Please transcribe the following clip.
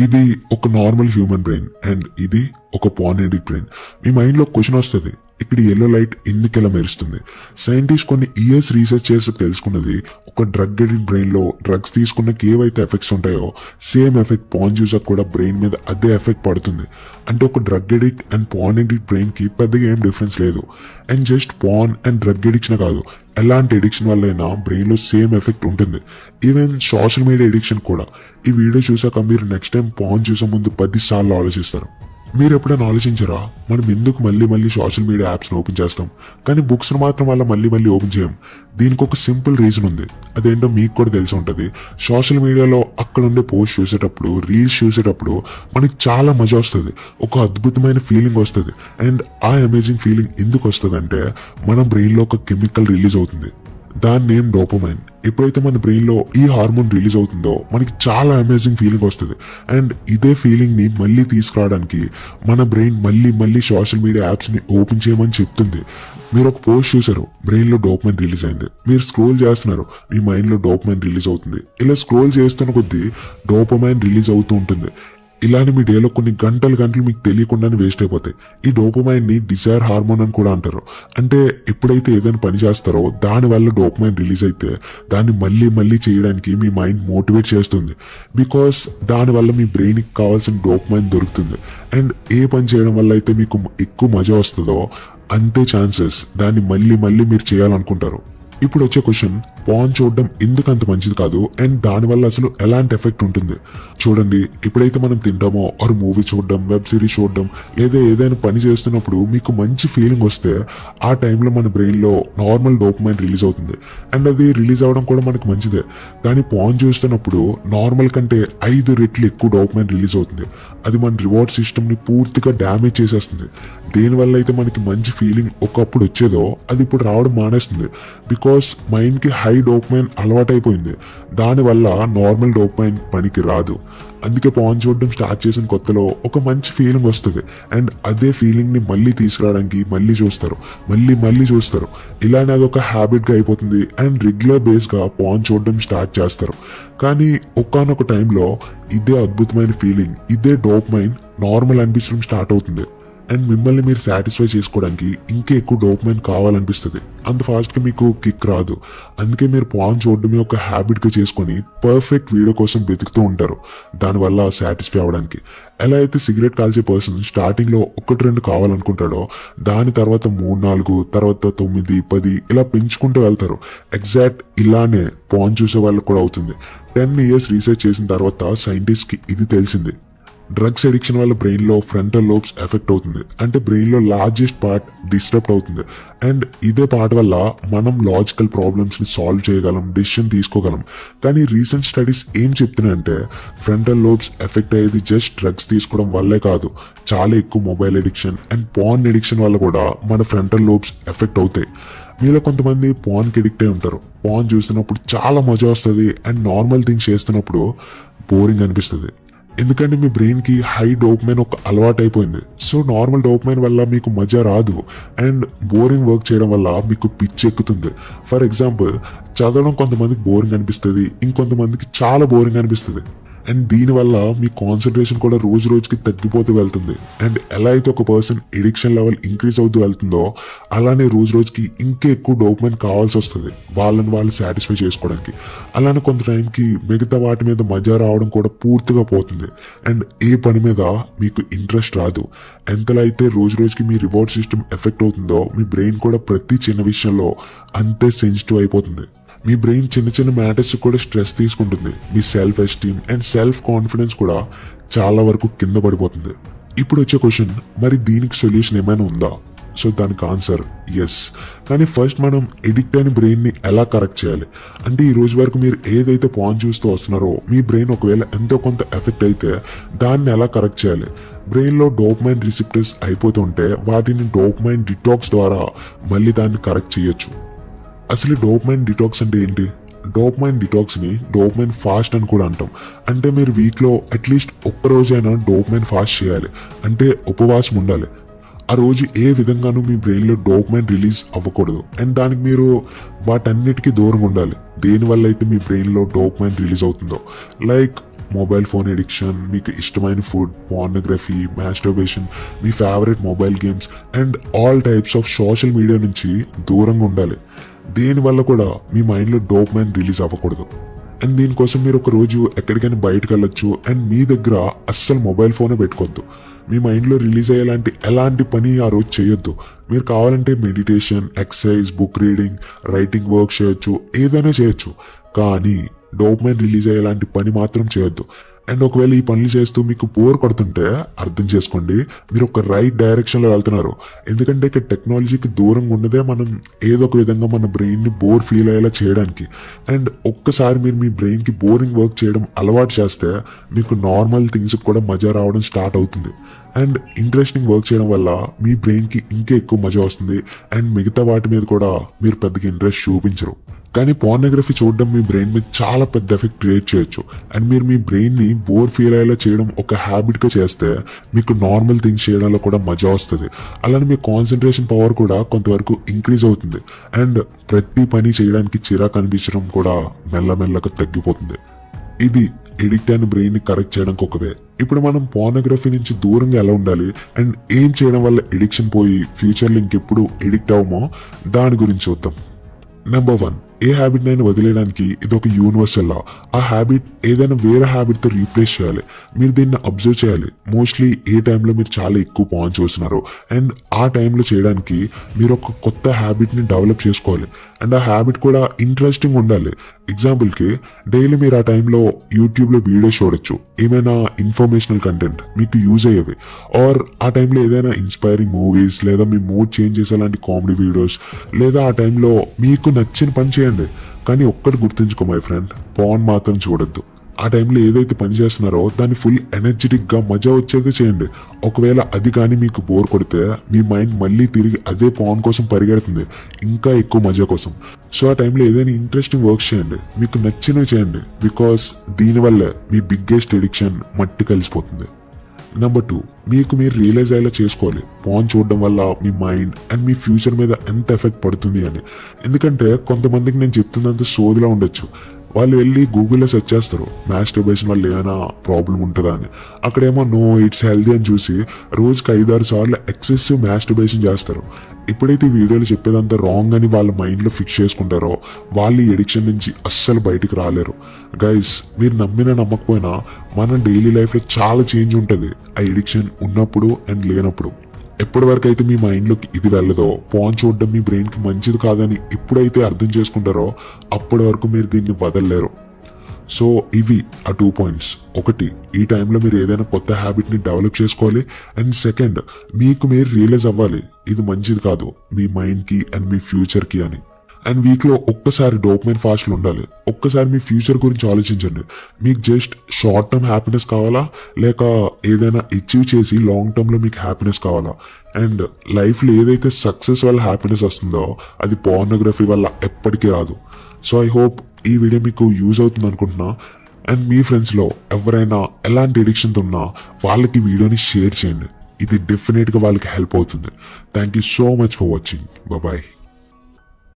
ఇది ఒక normal human brain and ఇది ఒక పానెడిక్ బ్రెయిన్ మీ మైండ్లో క్వశ్చన్ వస్తుంది ఇక్కడ ఎల్లో లైట్ ఎందుకెలా మెరుస్తుంది? సైంటిస్ట్ కొన్ని ఇయర్స్ రీసెర్చ్ చేసి తెలుసుకున్నది ఒక డ్రగ్ ఎడిట్ బ్రెయిన్లో డ్రగ్స్ తీసుకున్నకి ఏవైతే ఎఫెక్ట్స్ ఉంటాయో సేమ్ ఎఫెక్ట్ పాన్ యూజర్ కూడా బ్రెయిన్ మీద అదే ఎఫెక్ట్ పడుతుంది. అంటే ఒక drug edit and pan edit బ్రెయిన్కి పెద్దగా ఏం డిఫరెన్స్ లేదు. And just pan and drug addiction కాదు. ఎలాంటి ఎడిక్షన్ వల్లైనా బ్రెయిన్లో సేమ్ ఎఫెక్ట్ ఉంటుంది. ఈవెన్ సోషల్ మీడియా ఎడిక్షన్ కూడా. ఈ వీడియో చూసాక మీరు నెక్స్ట్ టైం పాన్ చూసే ముందు పదిసార్లు ఆలోచిస్తారు. మీరు ఎప్పుడైనా ఆలోచించరా? మనం ఎందుకు మళ్ళీ మళ్ళీ సోషల్ మీడియా యాప్స్ని ఓపెన్ చేస్తాం? కానీ బుక్స్ మాత్రం వల్ల మళ్ళీ మళ్ళీ ఓపెన్ చేయం. దీనికి ఒక సింపుల్ రీజన్ ఉంది. అదేంటో మీకు కూడా తెలిసి ఉంటుంది. సోషల్ మీడియాలో అక్కడ ఉండే పోస్ట్ చూసేటప్పుడు రీల్స్ చూసేటప్పుడు మనకి చాలా మజా వస్తుంది. ఒక అద్భుతమైన ఫీలింగ్ వస్తుంది. అండ్ ఆ అమేజింగ్ ఫీలింగ్ ఎందుకు వస్తుంది అంటే మన బ్రెయిన్లో ఒక కెమికల్ రిలీజ్ అవుతుంది. దాని నేమ్ డోపమైన్ ఎప్పుడైతే మన బ్రెయిన్లో ఈ హార్మోన్ రిలీజ్ అవుతుందో మనకి చాలా అమేజింగ్ ఫీలింగ్ వస్తుంది. అండ్ ఇదే ఫీలింగ్ని మళ్ళీ తీసుకురావడానికి మన బ్రెయిన్ మళ్ళీ మళ్ళీ సోషల్ మీడియా యాప్స్ని ఓపెన్ చేయమని చెప్తుంది. మీరు ఒక పోస్ట్ చూసారు బ్రెయిన్లో డోపమైన్ రిలీజ్ అయింది. మీరు స్క్రోల్ చేస్తున్నారు మీ మైండ్లో డోపమైన్ రిలీజ్ అవుతుంది. ఇలా స్క్రోల్ చేస్తున్న కొద్దీ డోపమైన్ రిలీజ్ అవుతూ ఉంటుంది. ఇలానే మీ డేలో కొన్ని గంటలు గంటలు మీకు తెలియకుండానే వేస్ట్ అయిపోతాయి. ఈ డోపమైన్ని డిజైర్ హార్మోన్ అని కూడా అంటారు. అంటే ఎప్పుడైతే ఏదైనా పని చేస్తారో దాని వల్ల డోపమైన్ రిలీజ్ అయితే దాన్ని మళ్ళీ మళ్ళీ చేయడానికి మీ మైండ్ మోటివేట్ చేస్తుంది. బికాస్ దాని వల్ల మీ బ్రెయిన్కి కావాల్సిన డోపమైన్ దొరుకుతుంది. అండ్ ఏ పని చేయడం వల్ల అయితే మీకు ఎక్కువ మజా వస్తుందో అంతే ఛాన్సెస్ దాన్ని మళ్ళీ మళ్ళీ మీరు చేయాలనుకుంటారు. ఇప్పుడు వచ్చే క్వశ్చన్ పాన్ చూడడం ఎందుకు అంత మంచిది కాదు? అండ్ దానివల్ల అసలు ఎలాంటి ఎఫెక్ట్ ఉంటుంది? చూడండి ఎప్పుడైతే మనం తింటామో ఆర్ మూవీ చూడడం వెబ్ సిరీస్ చూడడం లేదా ఏదైనా పని చేస్తున్నప్పుడు మీకు మంచి ఫీలింగ్ వస్తే ఆ టైంలో మన బ్రెయిన్లో నార్మల్ డోపమైన్ రిలీజ్ అవుతుంది. అండ్ అది రిలీజ్ అవ్వడం కూడా మనకు మంచిదే. కానీ పాన్ చూస్తున్నప్పుడు నార్మల్ కంటే ఐదు రెట్లు ఎక్కువ డోపమైన్ రిలీజ్ అవుతుంది. అది మన రివార్డ్ సిస్టమ్ని పూర్తిగా డ్యామేజ్ చేసేస్తుంది. దేనివల్ల అయితే మనకి మంచి ఫీలింగ్ ఒకప్పుడు వచ్చేదో అది ఇప్పుడు రావడం మానేస్తుంది. బికాస్ మైండ్కి హై డోపమైన్ అలవాటైపోయింది. దానివల్ల నార్మల్ డోపమైన్ పనికి రాదు. అందుకే పాన్ చూడడం స్టార్ట్ చేసిన కొత్తలో ఒక మంచి ఫీలింగ్ వస్తుంది. అండ్ అదే ఫీలింగ్ని మళ్ళీ తీసుకురావడానికి మళ్ళీ చూస్తారు. మళ్ళీ మళ్ళీ చూస్తారు. ఇలానే ఒక హ్యాబిట్గా అయిపోతుంది. అండ్ రెగ్యులర్ బేస్గా పాన్ చూడడం స్టార్ట్ చేస్తారు. కానీ ఒకానొక టైంలో ఇదే అద్భుతమైన ఫీలింగ్ ఇదే డోపమైన్ నార్మల్ అనిపించడం స్టార్ట్ అవుతుంది. అండ్ మిమ్మల్ని మీరు సాటిస్ఫై చేసుకోవడానికి ఇంకా ఎక్కువ డోపమైన్ కావాలనిపిస్తుంది. అంత ఫాస్ట్గా మీకు కిక్ రాదు. అందుకే మీరు పాన్ చూడడమే ఒక హ్యాబిట్గా చేసుకొని పర్ఫెక్ట్ వీడియో కోసం వెతుకుతూ ఉంటారు. దానివల్ల సాటిస్ఫై అవ్వడానికి. ఎలా అయితే సిగరెట్ కాల్చే పర్సన్ స్టార్టింగ్లో ఒకటి రెండు కావాలనుకుంటాడో దాని తర్వాత మూడు నాలుగు తర్వాత తొమ్మిది పది ఇలా పెంచుకుంటూ వెళ్తారు. ఎగ్జాక్ట్ ఇలానే పాన్ చూసే వాళ్ళకి కూడా అవుతుంది. టెన్ ఇయర్స్ రీసెర్చ్ చేసిన తర్వాత సైంటిస్ట్కి ఇది తెలిసింది. డ్రగ్స్ అడిక్షన్ వల్ల బ్రెయిన్లో ఫ్రంటల్ లోబ్స్ ఎఫెక్ట్ అవుతుంది. అంటే బ్రెయిన్లో లార్జెస్ట్ పార్ట్ డిస్టర్బ్ అవుతుంది. అండ్ ఇదే పార్ట్ వల్ల మనం లాజికల్ ప్రాబ్లమ్స్ని సాల్వ్ చేయగలం డిసిషన్ తీసుకోగలం. కానీ రీసెంట్ స్టడీస్ ఏం చెప్తున్నాయంటే ఫ్రంటల్ లోబ్స్ ఎఫెక్ట్ అయ్యేది జస్ట్ డ్రగ్స్ తీసుకోవడం వల్లే కాదు. చాలా ఎక్కువ mobile addiction and porn addiction వల్ల కూడా మన ఫ్రంటల్ లోబ్స్ ఎఫెక్ట్ అవుతాయి. మీలో కొంతమంది పాన్కి ఎడిక్ట్ అయి ఉంటారు. పాన్ చూసినప్పుడు చాలా మజా వస్తుంది అండ్ నార్మల్ థింగ్స్ చేస్తున్నప్పుడు బోరింగ్ అనిపిస్తుంది. ఎందుకంటే మీ బ్రెయిన్కి హై డోప్మైన్ ఒక అలవాటు అయిపోయింది సో నార్మల్ డోప్మైన్ వల్ల మీకు మజా రాదు. అండ్ బోరింగ్ వర్క్ చేయడం వల్ల మీకు పిచ్చి ఎక్కుతుంది. ఫర్ ఎగ్జాంపుల్ చదవడం కొంతమందికి బోరింగ్ అనిపిస్తుంది ఇంకొంతమందికి చాలా బోరింగ్ అనిపిస్తుంది. అండ్ దీనివల్ల మీ కాన్సన్ట్రేషన్ కూడా రోజు రోజుకి తగ్గిపోతూ వెళ్తుంది. అండ్ ఎలా అయితే ఒక పర్సన్ ఎడిక్షన్ లెవెల్ ఇంక్రీజ్ అవుతూ వెళ్తుందో అలానే రోజు రోజుకి ఇంకా ఎక్కువ డోప్మెంట్ కావాల్సి వస్తుంది వాళ్ళని వాళ్ళు సాటిస్ఫై చేసుకోవడానికి. అలానే కొంత టైంకి మిగతా వాటి మీద మజా రావడం కూడా పూర్తిగా పోతుంది. అండ్ ఏ పని మీద మీకు ఇంట్రెస్ట్ రాదు. ఎంతలా అయితే రోజు రోజుకి మీ రివార్డ్ సిస్టమ్ ఎఫెక్ట్ అవుతుందో మీ బ్రెయిన్ కూడా ప్రతి చిన్న విషయంలో అంతే సెన్సిటివ్ అయిపోతుంది. మీ బ్రెయిన్ చిన్న చిన్న మ్యాటర్స్ కూడా స్ట్రెస్ తీసుకుంటుంది. మీ self esteem and self confidence కూడా చాలా వరకు కింద పడిపోతుంది. ఇప్పుడు వచ్చే క్వశ్చన్ మరి దీనికి సొల్యూషన్ ఏమైనా ఉందా? సో దానికి ఆన్సర్ ఎస్ కానీ ఫస్ట్ మనం ఎడిక్ట్ అయిన బ్రెయిన్ని ఎలా కరెక్ట్ చేయాలి? అంటే ఈ రోజు వరకు మీరు ఏదైతే పాన్ చూస్తూ వస్తున్నారో మీ బ్రెయిన్ ఒకవేళ ఎంతో కొంత ఎఫెక్ట్ అయితే దాన్ని ఎలా కరెక్ట్ చేయాలి? బ్రెయిన్లో డోప్మైన్ రిసిప్టర్స్ అయిపోతుంటే వాటిని డోప్మైన్ డిటాక్స్ ద్వారా మళ్ళీ దాన్ని కరెక్ట్ చేయొచ్చు. అసలు డోప్మైన్ డిటాక్స్ అంటే ఏంటి? డోప్మైన్ డిటాక్స్ని డోప్మైన్ ఫాస్ట్ అని కూడా అంటాం. అంటే మీరు వీక్లో అట్లీస్ట్ ఒక్క రోజైనా డోప్మైన్ ఫాస్ట్ చేయాలి. అంటే ఉపవాసం ఉండాలి. ఆ రోజు ఏ విధంగానూ మీ బ్రెయిన్లో డోప్మైన్ రిలీజ్ అవ్వకూడదు. అండ్ దానికి మీరు వాటన్నిటికీ దూరంగా ఉండాలి. దేనివల్ల అయితే మీ బ్రెయిన్లో డోప్మైన్ రిలీజ్ అవుతుందో. లైక్ మొబైల్ ఫోన్ ఎడిక్షన్ మీకు ఇష్టమైన food pornography masturbation me favourite mobile games and all types of social media నుంచి దూరంగా ఉండాలి. దేనివల్ల కూడా మీ మైండ్లో డోప్ మైన్ రిలీజ్ అవ్వకూడదు. అండ్ దీనికోసం మీరు ఒక రోజు ఎక్కడికైనా బయటకు వెళ్ళొచ్చు అండ్ మీ దగ్గర అస్సలు మొబైల్ ఫోనే పెట్టుకోవద్దు. మీ మైండ్లో రిలీజ్ అయ్యేలాంటి ఎలాంటి పని ఆ రోజు చేయొద్దు. మీరు కావాలంటే meditation exercise book reading writing work చేయొచ్చు ఏదైనా చేయొచ్చు. కానీ డోప్మైన్ రిలీజ్ అయ్యేలాంటి పని మాత్రం చేయొద్దు. అండ్ ఒకవేళ ఈ పనులు చేస్తూ మీకు బోర్ కొడుతుంటే అర్థం చేసుకోండి మీరు ఒక రైట్ డైరెక్షన్లో వెళ్తున్నారు. ఎందుకంటే ఇక్కడ టెక్నాలజీకి దూరంగా ఉన్నదే మనం ఏదో ఒక విధంగా మన బ్రెయిన్ని బోర్ ఫీల్ అయ్యేలా చేయడానికి. అండ్ ఒక్కసారి మీరు మీ బ్రెయిన్కి బోరింగ్ వర్క్ చేయడం అలవాటు చేస్తే మీకు నార్మల్ థింగ్స్కి కూడా మజా రావడం స్టార్ట్ అవుతుంది. అండ్ ఇంట్రెస్టింగ్ వర్క్ చేయడం వల్ల మీ బ్రెయిన్కి ఇంకా ఎక్కువ మజా వస్తుంది. అండ్ మిగతా వాటి మీద కూడా మీరు పెద్దగా ఇంట్రెస్ట్ చూపించరు. కానీ పోర్నోగ్రఫీ చూడడం మీ బ్రెయిన్ మీద చాలా పెద్ద ఎఫెక్ట్ క్రియేట్ చేయొచ్చు. అండ్ మీరు మీ బ్రెయిన్ని బోర్ ఫీల్ అయ్యేలా చేయడం ఒక హ్యాబిట్గా చేస్తే మీకు నార్మల్ థింగ్స్ చేయడంలో కూడా మజా వస్తుంది. అలానే మీ కాన్సన్ట్రేషన్ పవర్ కూడా కొంతవరకు ఇంక్రీజ్ అవుతుంది. అండ్ ప్రతి పని చేయడానికి చిరాకు అనిపించడం కూడా మెల్లమెల్లగా తగ్గిపోతుంది. ఇది ఎడిక్ట్ అయిన బ్రెయిన్ని కరెక్ట్ చేయడానికి ఒక వే. ఇప్పుడు మనం పోర్నోగ్రఫీ నుంచి దూరంగా ఎలా ఉండాలి? అండ్ ఏం చేయడం వల్ల ఎడిక్షన్ పోయి ఫ్యూచర్లో ఇంకెప్పుడు ఎడిక్ట్ అవ్వమో దాని గురించి చూద్దాం. నెంబర్ వన్ ఏ హ్యాబిట్ నైనా వదిలేయడానికి ఇది ఒక యూనివర్సల్ లా. ఆ హ్యాబిట్ ఏదైనా వేరే హ్యాబిట్తో రీప్లేస్ చేయాలి. మీరు దీన్ని అబ్జర్వ్ చేయాలి. మోస్ట్లీ ఏ టైంలో మీరు చాలా ఎక్కువ పాయింట్ చూస్తున్నారు. అండ్ ఆ టైంలో చేయడానికి మీరు ఒక కొత్త హ్యాబిట్ని డెవలప్ చేసుకోవాలి. అండ్ ఆ హ్యాబిట్ కూడా ఇంట్రెస్టింగ్ ఉండాలి. ఎగ్జాంపుల్కి డైలీ మీరు ఆ టైంలో యూట్యూబ్లో వీడియోస్ చూడొచ్చు. ఏమైనా ఇన్ఫర్మేషనల్ కంటెంట్ మీకు యూజ్ అయ్యేవి. ఆర్ ఆ టైంలో ఏదైనా ఇన్స్పైరింగ్ మూవీస్ లేదా మీ మూడ్ చేంజ్ చేసేలాంటి కామెడీ వీడియోస్ లేదా ఆ టైంలో మీకు నచ్చిన పని చేయండి కానీ ఒక్కటి గుర్తుంచుకో మై ఫ్రెండ్ పాన్ మాత్రం చూడొద్దు. ఆ టైంలో ఏదైతే పని చేస్తున్నారో దాన్ని ఫుల్ ఎనర్జెటిక్గా మజా వచ్చేది చేయండి. ఒకవేళ అది కానీ మీకు బోర్ కొడితే మీ మైండ్ మళ్ళీ తిరిగి అదే పాన్ కోసం పరిగెడుతుంది. ఇంకా ఎక్కువ మజా కోసం. సో ఆ టైంలో ఏదైనా ఇంట్రెస్టింగ్ వర్క్స్ చేయండి. మీకు నచ్చినవి చేయండి. బికాస్ దీనివల్ల మీ బిగ్గెస్ట్ ఎడిక్షన్ మట్టి కలిసిపోతుంది. నెంబర్ టూ మీకు మీరు రియలైజ్ అయ్యేలా చేసుకోవాలి. పాన్ చూడడం వల్ల మీ మైండ్ అండ్ మీ ఫ్యూచర్ మీద ఎంత ఎఫెక్ట్ పడుతుంది అని. ఎందుకంటే కొంతమందికి నేను చెప్తున్నంత సోదిలా ఉండొచ్చు. వాళ్ళు వెళ్ళి గూగుల్లో సెర్చ్ చేస్తారు. మాస్టర్బేషన్ వల్ల ఏమైనా ప్రాబ్లం ఉంటుందా అని. అక్కడేమో నో ఇట్స్ హెల్దీ అని చూసి రోజుకి ఐదారు సార్లు ఎక్సెసివ్ మాస్టర్బేషన్ చేస్తారు. ఎప్పుడైతే ఈ వీడియోలు చెప్పేదంతా రాంగ్ అని వాళ్ళ మైండ్లో ఫిక్స్ చేసుకుంటారో వాళ్ళు ఈ ఎడిక్షన్ నుంచి అస్సలు బయటికి రాలేరు. గైస్ మీరు నమ్మినా నమ్మకపోయినా మన డైలీ లైఫ్లో చాలా చేంజ్ ఉంటుంది. ఆ ఎడిక్షన్ ఉన్నప్పుడు అండ్ లేనప్పుడు. ఎప్పటివరకు అయితే మీ మైండ్లోకి ఇది వెళ్ళదో పాన్ చూడడం మీ బ్రెయిన్కి మంచిది కాదని ఎప్పుడైతే అర్థం చేసుకుంటారో అప్పటి వరకు మీరు దీన్ని వదలలేరు. సో ఇవి ఆ టూ పాయింట్స్ ఒకటి ఈ టైంలో మీరు ఏదైనా కొత్త హ్యాబిట్ని డెవలప్ చేసుకోవాలి. అండ్ సెకండ్ మీకు మీరు రియలైజ్ అవ్వాలి ఇది మంచిది కాదు మీ మైండ్కి అండ్ మీ ఫ్యూచర్కి అని. అండ్ వీక్లో ఒక్కసారి డోపమైన్ ఫాస్ట్లు ఉండాలి. ఒక్కసారి మీ ఫ్యూచర్ గురించి ఆలోచించండి. మీకు జస్ట్ షార్ట్ టర్మ్ హ్యాపీనెస్ కావాలా? లేక ఏదైనా అచీవ్ చేసి లాంగ్ టర్మ్లో మీకు హ్యాపీనెస్ కావాలా? అండ్ లైఫ్లో ఏదైతే సక్సెస్ వల్ల హ్యాపీనెస్ వస్తుందో అది పోర్నోగ్రఫీ వల్ల ఎప్పటికీ రాదు. సో ఐ హోప్ ఈ వీడియో మీకు యూజ్ అవుతుంది అనుకుంటున్నా. అండ్ మీ ఫ్రెండ్స్లో ఎవరైనా ఎలాంటి ఎడిక్షన్తో ఉన్నా వాళ్ళకి వీడియోని షేర్ చేయండి. ఇది డెఫినెట్గా వాళ్ళకి హెల్ప్ అవుతుంది. Thank you so much for watching bye